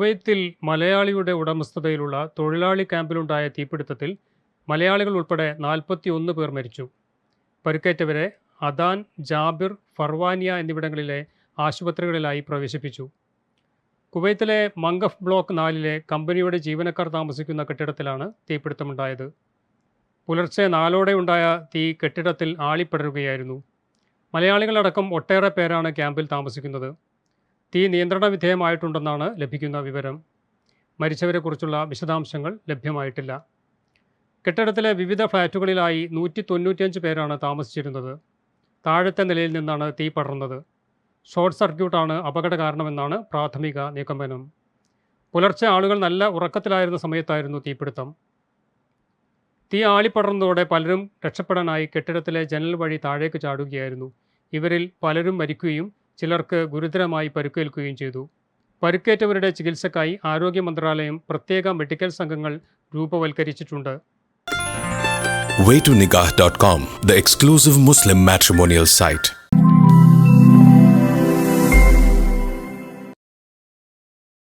കുവൈത്തിൽ മലയാളിയുടെ ഉടമസ്ഥതയിലുള്ള തൊഴിലാളി ക്യാമ്പിലുണ്ടായ തീപിടുത്തത്തിൽ മലയാളികൾ ഉൾപ്പെടെ നാൽപ്പത്തിയൊന്ന് പേർ മരിച്ചു. പരിക്കേറ്റവരെ അദാൻ ജാബിർ ഫർവാനിയ എന്നിവിടങ്ങളിലെ ആശുപത്രികളിലായി പ്രവേശിപ്പിച്ചു. കുവൈത്തിലെ മംഗഫ് ബ്ലോക്ക് നാലിലെ കമ്പനിയുടെ ജീവനക്കാർ താമസിക്കുന്ന കെട്ടിടത്തിലാണ് തീപിടുത്തമുണ്ടായത്. പുലർച്ചെ നാലോടെ ഉണ്ടായ തീ കെട്ടിടത്തിൽ ആളിപ്പടരുകയായിരുന്നു. മലയാളികളടക്കം ഒട്ടേറെ പേരാണ് ക്യാമ്പിൽ താമസിക്കുന്നത്. തീ നിയന്ത്രണ വിധേയമായിട്ടുണ്ടെന്നാണ് ലഭിക്കുന്ന വിവരം. മരിച്ചവരെക്കുറിച്ചുള്ള വിശദാംശങ്ങൾ ലഭ്യമായിട്ടില്ല. കെട്ടിടത്തിലെ വിവിധ ഫ്ലാറ്റുകളിലായി നൂറ്റി തൊണ്ണൂറ്റിയഞ്ച് പേരാണ് താമസിച്ചിരുന്നത്. താഴത്തെ നിലയിൽ നിന്നാണ് തീ പടർന്നത്. ഷോർട്ട് സർക്യൂട്ടാണ് അപകട കാരണമെന്നാണ് പ്രാഥമിക നിഗമനം. പുലർച്ചെ ആളുകൾ നല്ല ഉറക്കത്തിലായിരുന്ന സമയത്തായിരുന്നു തീപിടുത്തം. തീ ആളിപ്പടർന്നതോടെ പലരും രക്ഷപ്പെടാനായി കെട്ടിടത്തിലെ ജനൽ വഴി താഴേക്ക് ചാടുകയായിരുന്നു. ഇവരിൽ പലരും മരിക്കുകയും ചിലർക്ക് ഗുരുതരമായി പരുക്കേൽക്കുകയും ചെയ്തു പരുക്കേറ്റവരുടെ ചികിത്സക്കായി ആരോഗ്യ മന്ത്രാലയം പ്രത്യേക മെഡിക്കൽ സംഘങ്ങൾ രൂപവൽക്കരിച്ചിട്ടുണ്ട് waytonikah.com, the exclusive Muslim matrimonial site.